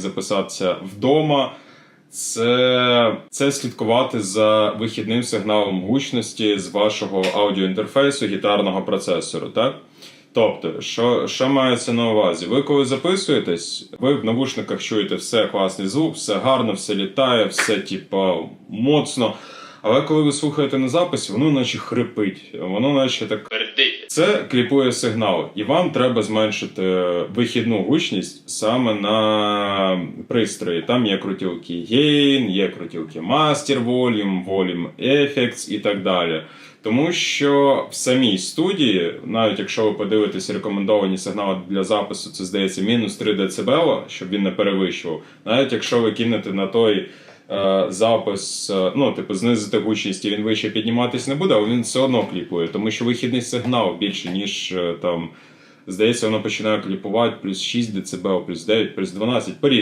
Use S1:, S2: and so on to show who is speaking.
S1: записатися вдома. Це, це слідкувати за вихідним сигналом гучності з вашого аудіоінтерфейсу гітарного процесору, так? Тобто, що, що мається на увазі? Ви коли записуєтесь, ви в навушниках чуєте все класний звук, все гарно, все літає, все типа моцно. Але коли ви слухаєте на записі, воно наче хрипить, воно наче так. Це кліпує сигнал, і вам треба зменшити вихідну гучність саме на пристрої. Там є крутілки Gain, є крутілки Master Volume, Volume Effects і так далі. Тому що в самій студії, навіть якщо ви подивитесь рекомендовані сигнали для запису, це здається мінус 3 дБ, щоб він не перевищував. Навіть якщо ви кинете на той е, запис, е, ну, типу, знизити гучність, і він вище підніматись не буде, але він все одно кліпує, тому що вихідний сигнал більше, ніж е, там. Здається, воно починає кліпувати плюс 6 дБ, плюс 9, плюс 12, по